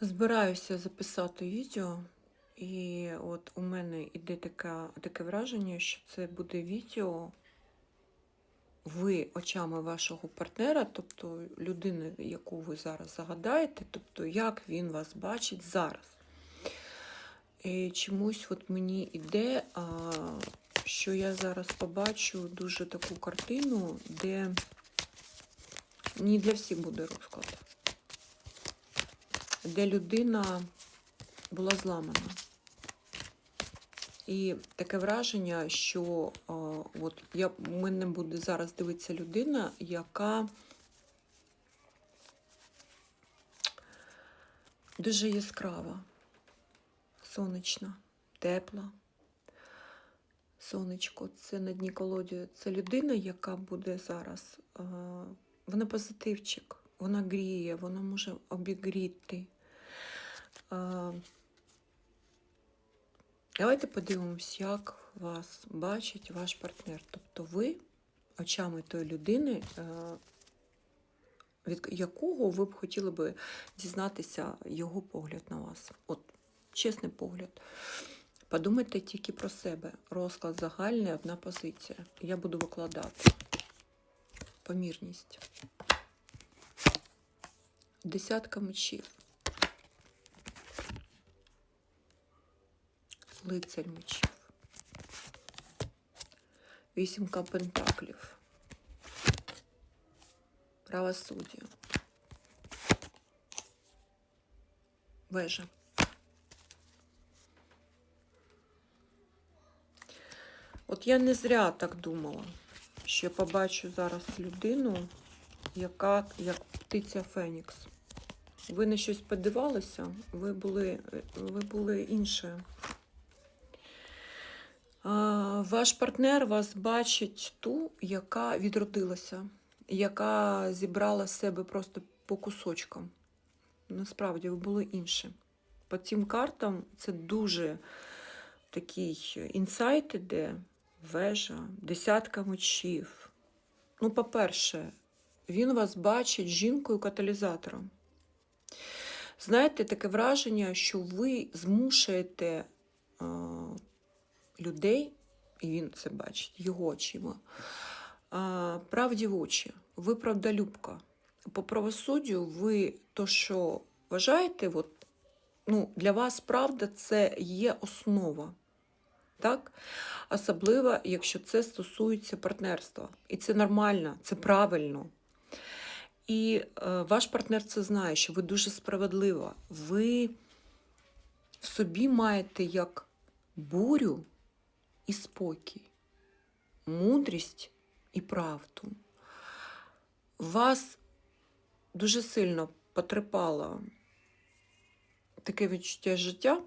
Збираюся записати відео, і от у мене іде така, таке враження, що це буде відео ви очами вашого партнера, тобто людини, яку ви зараз загадаєте, тобто як він вас бачить зараз. І чомусь от мені іде, а, що я зараз побачу дуже таку картину, де не для всіх буде розклад де людина була зламана. І таке враження, що а, от я, в мене буде зараз дивитися людина, яка дуже яскрава, сонячна, тепла. Сонечко, це на дні колоді. Це людина, яка буде зараз. Вона позитивчик, вона гріє, вона може обігріти. Давайте подивимось, як вас бачить ваш партнер. Тобто ви очами тої людини, від якого ви б хотіли би дізнатися його погляд на вас. От, чесний погляд. Подумайте тільки про себе. Розклад загальний, одна позиція. Я буду викладати. Помірність. Десятка мечів. Лицарь мечів. Вісімка пентаклів. Правосуддя. Вежа. От я не зря так думала, я побачу зараз людину, яка як птиця Фенікс. Ви на щось подивалися, ви були, ви були іншою. Ваш партнер вас бачить ту, яка відродилася, яка зібрала себе просто по кусочкам. Насправді, ви були інші. По цим картам це дуже такий інсайт іде, вежа, десятка мечів. Ну, по-перше, він вас бачить жінкою-каталізатором. Знаєте, таке враження, що ви змушуєте а, людей, і він це бачить, його очима, правді в очі. Ви правдолюбка. По правосуддю ви то, що вважаєте, от, ну, для вас правда це є основа. Так? Особливо, якщо це стосується партнерства. І це нормально, це правильно. І е, ваш партнер це знає, що ви дуже справедлива. Ви собі маєте як бурю і спокій, мудрість і правду. Вас дуже сильно потрепало таке відчуття життя.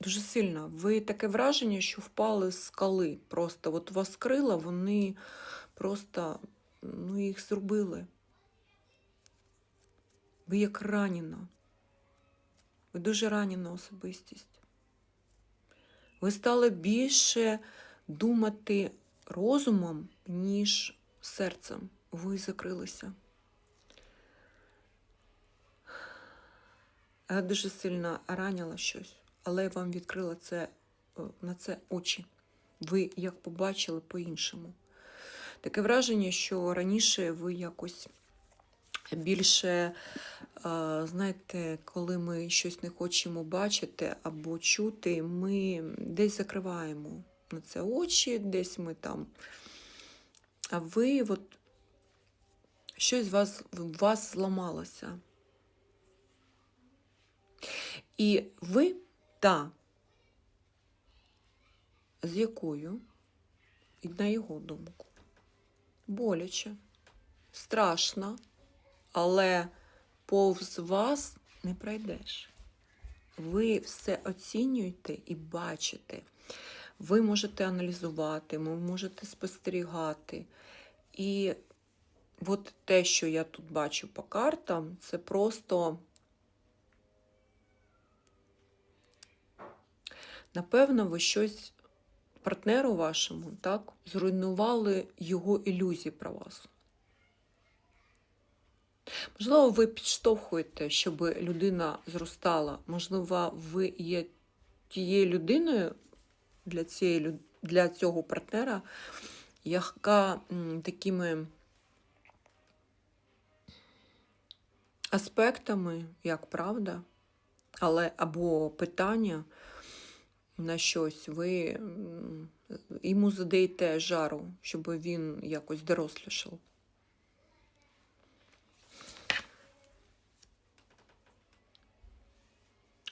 Дуже сильно. Ви таке враження, що впали з скали. Просто от вас крила, вони просто ну, їх зробили. Ви як ранена. Ви дуже ранена особистість. Ви стали більше думати розумом, ніж серцем. Ви закрилися. Я дуже сильно ранила щось, але я вам відкрила це, е, на це очі. Ви як побачили по-іншому. Таке враження, що раніше ви якось більше, е, знаєте, коли ми щось не хочемо бачити або чути, ми десь закриваємо на це очі, десь ми там. А ви от щось вас, вас зламалося. І ви та, з якою, і на його думку, боляче, страшно, але повз вас не пройдеш. Ви все оцінюєте і бачите. Ви можете аналізувати, ви можете спостерігати. І от те, що я тут бачу по картам, це просто. Напевно, ви щось партнеру вашому так, зруйнували його ілюзії про вас. Можливо, ви підштовхуєте, щоб людина зростала. Можливо, ви є тією людиною для, цієї, для цього партнера, яка такими аспектами, як правда, але або питання на щось, ви йому задаєте жару, щоб він якось дорослішав.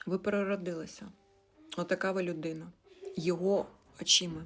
Ви переродилися. Отака ви людина. Його очима.